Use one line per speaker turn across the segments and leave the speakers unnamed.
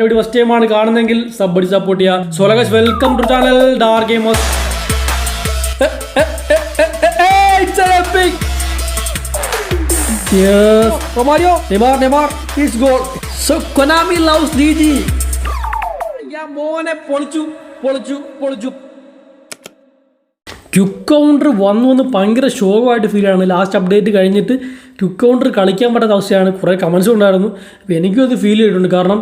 ഇവിടെ ഫസ്റ്റ് ടൈമാണ് കാണുന്നെങ്കിൽ സബ് അടി സപ്പോർട്ട് ചെയ്യുക so welcome to channel dark gamers! Yes. Romario, Neymar, Neymar, it's goal. So Konami loves DG. ഞാൻ മോനെ പൊളിച്ചു പൊളിച്ചു പൊളിച്ചു. ക്യുക്ക് കൗണ്ടർ വന്നു വന്ന് ഭയങ്കര ഷോകമായിട്ട് ഫീൽ ആണ്. ലാസ്റ്റ് അപ്ഡേറ്റ് കഴിഞ്ഞിട്ട് ക്യുക്ക് കൗണ്ടർ കളിക്കാൻ പറ്റാത്ത അവസ്ഥയാണ്. കുറേ കമൻസും ഉണ്ടായിരുന്നു. എനിക്കും അത് ഫീൽ ചെയ്തിട്ടുണ്ട്. കാരണം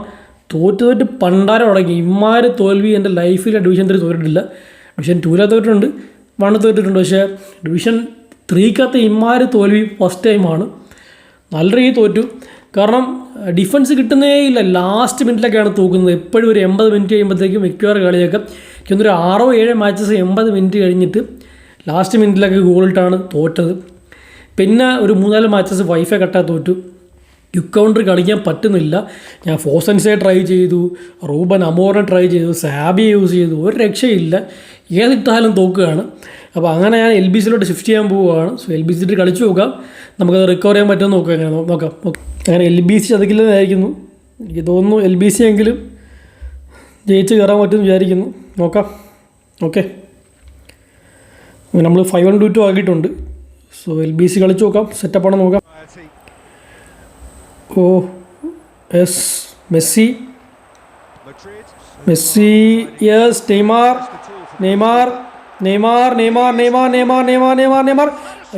തോറ്റ് തോറ്റ് പണ്ടാരം തുടങ്ങി. ഇമ്മാര് തോൽവി എന്റെ ലൈഫിൽ ഡിവിഷൻ ത്രീ തോറ്റിട്ടില്ല. ഡിവിഷൻ ടൂലെ തോറ്റിട്ടുണ്ട് വണ്ണ് തോറ്റിട്ടുണ്ട്. പക്ഷേ ഡിവിഷൻ ത്രീക്കകത്ത് ഇമ്മാര് തോൽവി ഫസ്റ്റ് ടൈമാണ് നല്ല രീതിയിൽ തോറ്റു. കാരണം ഡിഫൻസ് കിട്ടുന്നേ ഇല്ല. ലാസ്റ്റ് മിനിറ്റിലൊക്കെയാണ് തൂക്കുന്നത്. എപ്പോഴും ഒരു എൺപത് മിനിറ്റ് കഴിയുമ്പോഴത്തേക്കും മിക്കവാറും കളിയൊക്കെ. ചെന്നൊരു ആറോ ഏഴോ മാച്ചസ് എൺപത് മിനിറ്റ് കഴിഞ്ഞിട്ട് ലാസ്റ്റ് മിനിറ്റിലൊക്കെ ഗോളിട്ടാണ് തോറ്റത്. പിന്നെ ഒരു മൂന്നാൽ മാച്ചസ് വൈഫൈ കട്ടാ തോറ്റു. ക്യുക്ക് കൗണ്ടർ കളിക്കാൻ പറ്റുന്നില്ല. ഞാൻ ഫോസൻസെ ട്രൈ ചെയ്തു. റൂബൻ അമോറിനെ ട്രൈ ചെയ്തു. സാബിയെ യൂസ് ചെയ്തു. ഒരു രക്ഷയില്ല. ഏതിട്ടാലും തോക്കുകയാണ്. അപ്പോൾ അങ്ങനെ ഞാൻ എൽ ബി സിയിലോട്ട് ഷിഫ്റ്റ് ചെയ്യാൻ പോവുകയാണ്. സോ എൽ ബി സിയിട്ട് കളിച്ചു നോക്കാം. നമുക്കത് റിക്കവർ ചെയ്യാൻ പറ്റുമെന്ന് നോക്കാം. അങ്ങനെ നോക്കാം. അങ്ങനെ എൽ ബി സി ചതിക്കില്ലെന്നായിരിക്കുന്നു. എനിക്ക് തോന്നുന്നു എൽ ബി സി എങ്കിലും ജയിച്ച് കയറാൻ പറ്റുമെന്ന് വിചാരിക്കുന്നു. നോക്കാം. ഓക്കെ. നമ്മൾ ഫൈവ് വൺ ടു ടു ആക്കിയിട്ടുണ്ട്. സോ എൽ ബി സി കളിച്ച് നോക്കാം സെറ്റപ്പാണ് നോക്കാം. ഓ yes Messi. Messi yes Neymar Neymar Neymar Neymar Neymar Neymar Neymar Neymar Neymar.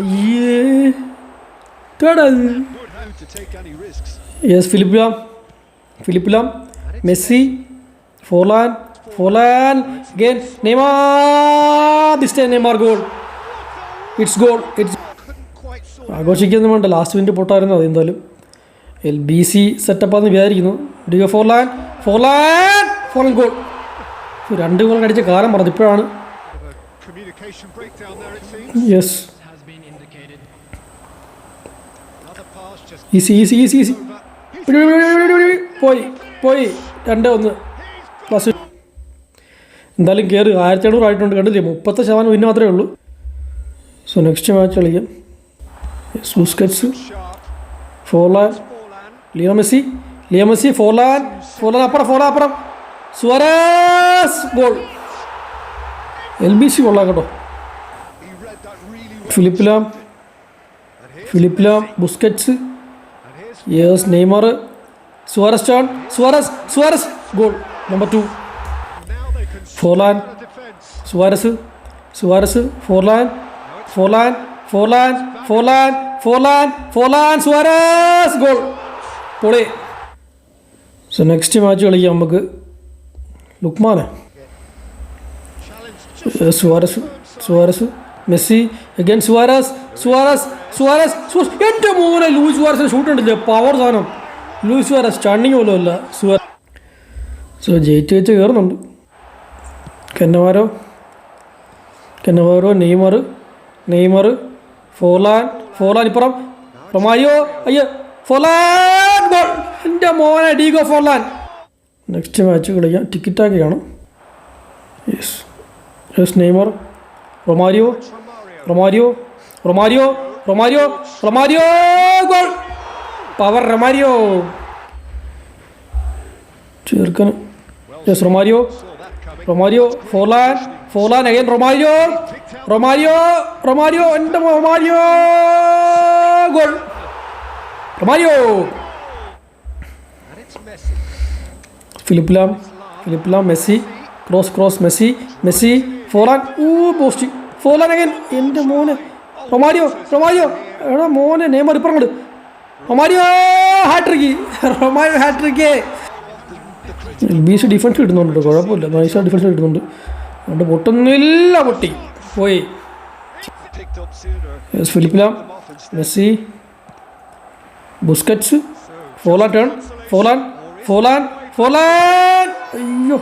അയ്യേ കടൽ yes Philipp Lahm Philipp Lahm. Messi Forlan Forlan. Gain Neymar this Neymar goal. It's goal it's. ആഘോഷിക്കുന്നു വേണ്ട last minute പൊട്ടായിരുന്നു അത് എന്തായാലും. L B C സെറ്റപ്പാന്ന് വിചാരിക്കുന്നു. Diego Forlan Forlan four goal രണ്ട് goal അടിച്ച കാലം പറഞ്ഞു ഇപ്പോഴാണ്. യെസ്
ഈ C C
easy easy easy easy പോയി പോയി. രണ്ട് ഒന്ന്. പ്ലസ് എന്തായാലും കയറി ആയിരത്തി എണ്ണൂറ് ആയിട്ടുണ്ട്. കണ്ടില്ലേ? മുപ്പത്തി ശതമാനം പിന്നെ മാത്രമേ ഉള്ളൂ. സോ നെക്സ്റ്റ് മാച്ച് കളിക്കാം.
Busquets Forlan.
Leo Messi Leo Messi Forlan Forlan അപ്പുറം ഫോർലാൻ അപ്പുറം. Suarez goal. L B C കൊള്ളാം കേട്ടോ. Philipp Lahm Philipp Lahm Busquets yes Neymar Suarez turn Suarez Suarez goal. Number two. Forlan. Suarez Suarez Forlan Forlan Forlan Forlan Forlan Forlan Suarez goal. പൊളി. So next match കളിക്കാം നമുക്ക് ലുക്മാനെ. Suarez Suarez Messi again Suarez Suarez Suarez എന്റെ മോനെ Luis സുവാരസിന് shoot ഉണ്ടല്ലേ? Power സാധനം. Luis Suarez stunning പോലും അല്ല. സുവാര സോ ജയിച്ച് വെച്ച് കയറുന്നുണ്ട് Cannavaro? Cannavaro Neymar Neymar Forlan Forlan ഇപ്പുറം. റൊമാരിയോ അയ്യോ ഫോർലാൻ! എന്റെ മോനെ ഡീഗോ ഫോർലാൻ നെക്സ്റ്റ് മാച്ച് കളിക്കാം. ടിക്കറ്റാക്കി കാണും. Yes yes Neymar Romario Romario Romario Romario Romario goal power Romario ചേർക്കന് yes Romario Romario Forlan Forlan again Romario Romario Romario എന്റെ Romario goal Romario Philipp Lahm Philipp Lahm Messi cross cross Messi Messi Forlan ഊ post Forlan again എന്റെ മോനെ. Romario Romario. എടാ മോനെ Neymar ഇപ്പുറം കൊണ്ട് Romario hat trick Romario hat trick ബീസ് defence കിട്ടുന്നുണ്ട്. കുഴപ്പമില്ല. നൈസാ ഡിഫൻസ് കിട്ടുന്നുണ്ട്. അതുകൊണ്ട് പൊട്ടുന്നില്ല പൊട്ടി. പോയി. Philipp Lahm Messi Busquets Forlan turn Forlan Forlan അയ്യോ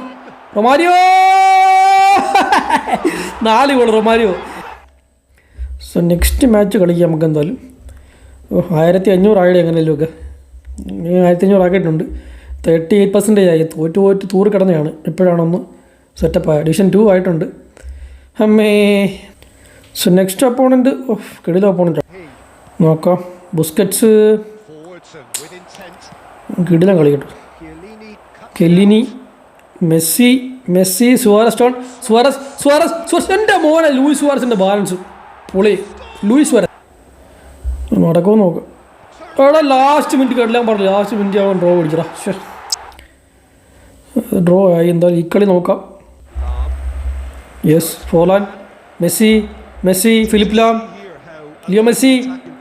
റൊമാരിയോ. നാല് goal Romario. So next match കളിക്കാം നമുക്ക് എന്തായാലും. ഓ, ആയിരത്തി അഞ്ഞൂറ് ആയിടെ എങ്ങനെയല്ലോ ഒക്കെ ആയിരത്തി അഞ്ഞൂറ് ആക്കിയിട്ടുണ്ട്. തേർട്ടി എയ്റ്റ് പെർസെന്റേജ് ആയി. തോറ്റ് തോറ്റ് തൂറ് കിടന്നതാണ്. ഇപ്പോഴാണൊന്ന് സെറ്റപ്പ് ആയ ഡിവിഷൻ ടു ആയിട്ടുണ്ട്. അമ്മേ. സോ നെക്സ്റ്റ് അപ്പോണന്റ് ഓഫ് കിടില അപ്പോണന്റ് നോക്കാം. ബുസ്കറ്റ്സ്. കിടിലം കളി കേട്ടോ. Chiellini Messi Messi Suarez turn Suarez Suarez Suarez എന്റെ മോനെ ലൂയിസ് സുവാരസിന്റെ ബാലൻസ്. പൊളി ലൂയിസ് സുവാരസ്. നടക്കുമോ നോക്ക്. എടാ ലാസ്റ്റ് മിനിറ്റ് കേട്ടില്ലാൻ പറഞ്ഞു ലാസ്റ്റ് മിനിറ്റ് ആവാൻ ഡ്രോ പിടിച്ചടാ. ഡ്രോ ആയി എന്തായാലും ഈ കളി നോക്കാം. Yes Forlan Messi Messi Philipp Lahm Leo Messi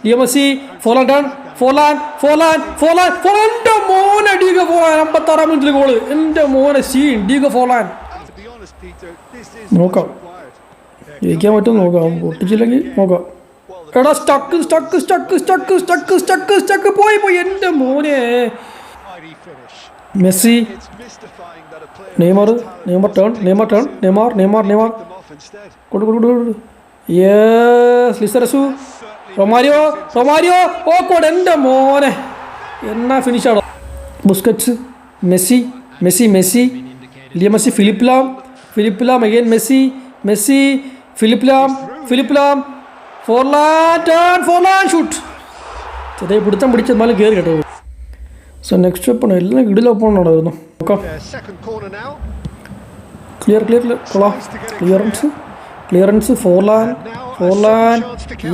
Leo Messi Forlan turn Forlan Forlan Forlan Forlan അമ്പത്താറാം മിനിറ്റിൽ ഗോൾ എന്റെ മോനെ സീൻ ഡീഗ
ഫോളാൻ
നോക്കാം. ജയിക്കാൻ പറ്റും നോക്കാം. പൊട്ടിച്ചില്ലെങ്കിൽ നോക്കാം. എടാ stuck stuck stuck stuck stuck stuck stuck പോയി പോയി. എന്റെ മോനെ. Messi. Neymar Neymar turn Neymar turn Neymar Neymar Neymar. കൊടു കൊടു കൊടു കൊടു. യെസ് ലിസറസു. Romario Romario. ഓ കോഡ് എന്റെ മോനെ. എന്നാ ഫിനിഷാണോ Busquets. Messi Messi Messi. Leo Messi Philipp Lahm Philipp Lahm again Messi Messi Philipp Lahm Philipp Lahm. Forlan turn Forlan shoot ചെറിയ പിടുത്തം പിടിച്ചെന്നാലും കയറി കേട്ടോ. സോ നെക്സ്റ്റ് ഒപ്പണോ എല്ലാം ഇടിൽ നോക്കാം
corner now.
Clear clear clear കൊള്ളാം. Clearance clearance Forlan Forlan.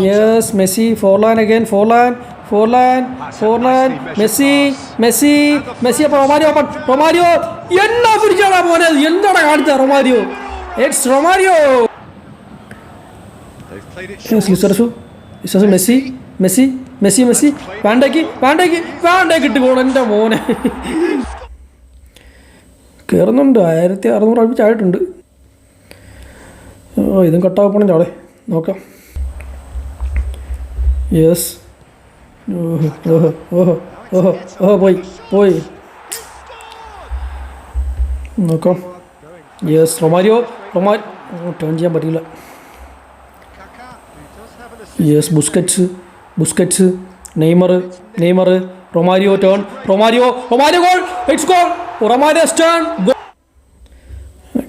Yes Messi Forlan again Forlan. Forlan Forlan Messi Messi Messi. അപ്പോൾ Romario അപ്പം Romario. എന്നാ പിടിച്ചാടാ മോനെ? എന്താണ് കാണിച്ചത് Romario? X Romario. Messi Messi Messi Messi. വേണ്ടേക്ക് വേണ്ടേക്ക് വേണ്ടേക്ക് ഇട്ട് പോണ എന്റെ മോനെ. കയറുന്നുണ്ട് ആയിരത്തി അറുന്നൂറ് അടുപ്പിച്ചായിട്ടുണ്ട് ഓ ഇതും കട്ടാ പോണേ അവിടെ നോക്കാം. യെസ് ഓഹോ ഓഹോ ഓഹോ ഓഹോ ഓഹോ പോയി പോയി നോക്കാം യെസ് റൊമാരിയോ റൊമാരി ടേൺ ചെയ്യാൻ പറ്റില്ല. Yes Busquets Busquets Neymar Neymar Romario turn Romario Romario goal it's goal Romario turn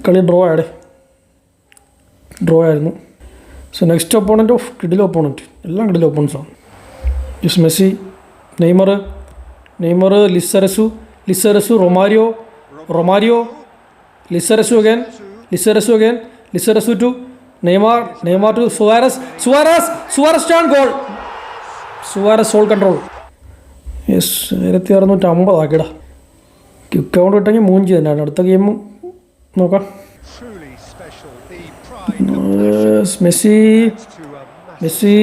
കളി ഡ്രോ ആടെ ഡ്രോ ആയിരുന്നു സോ നെക്സ്റ്റ് ഒപ്പോണന്റ് ഓഫ് കിഡിൽ ഒപ്പോണന്റ് എല്ലാം കിഡിൽ ഒപ്പോണൻസാണ് യെസ് മെസ്സി നെയ്മർ നെയ്മർ ലിസറസു ലിസറസു റൊമാരിയോ റൊമാരിയോ ലിസറസു അഗൈൻ ലിസറസു again ലിസറസു to Neymar Neymar to Suarez Suarez Suarez turn goal Suarez soul control yes ആയിരത്തി അറുന്നൂറ്റി അമ്പതാക്കിടാ ക്വിക്ക് കൗണ്ട് കിട്ടെങ്കിൽ മൂഞ്ച് തന്നെയാണ് അടുത്ത ഗെയിം നോക്കാം. Messi Messi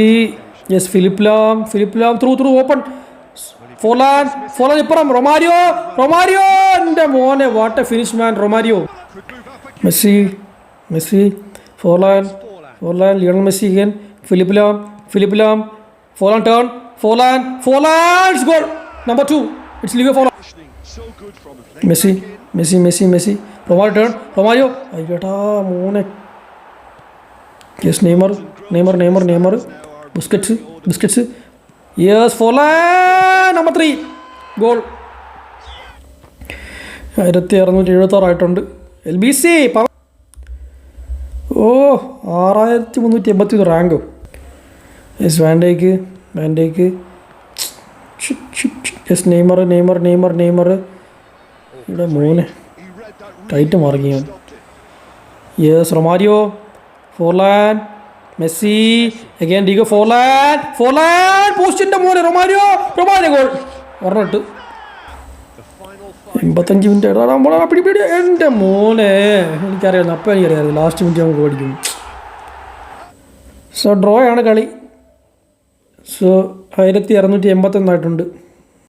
yes Philipp Lahm Philipp Lahm through through open Forlan Forlan ഇപ്പുറം. Romario Romario. എന്റെ മോനെ what a finish man Romario. Messi Messi Forlan Forlan Lionel Messi again Philipp Lahm Philipp Lahm Forlan turn Forlan Forlan goal number two it's live Forlan. Messi Messi Messi Messi. Romario turn Romario. അയ്യോട്ടാ മോനെ. Yes Neymar Neymar Neymar Neymar Busquets Busquets yes Forlan number three goal ആയിരത്തി അറുന്നൂറ്റി എഴുപത്താറായിട്ടുണ്ട്. L B C ഓ ആറായിരത്തി മുന്നൂറ്റി എൺപത്തി ഒന്ന് rank yes Van Dijk Van Dijk yes Neymar Neymar Neymar Neymar ഇവിടെ മോനെ.
He read that
ടൈറ്റ്
മാറുകയാണ്
yes Romario Forlan Messi again Diego Forlan Forlan പോസ്റ്റിന്റെ മോനെ റൊമാരിയോ. Romario goal.
ഒരെണ്ണിട്ട്.
എൺപത്തഞ്ച് മിനിറ്റ് നമ്മളെ പിടി പിടി. എന്റെ മോനെ. എനിക്കറിയാം. അപ്പം എനിക്കറിയാം. ലാസ്റ്റ് മിനിറ്റ് നമുക്ക് പഠിക്കും. സോ ഡ്രോ ആണ് കളി. സോ ആയിരത്തി അറുന്നൂറ്റി എൺപത്തൊന്നായിട്ടുണ്ട്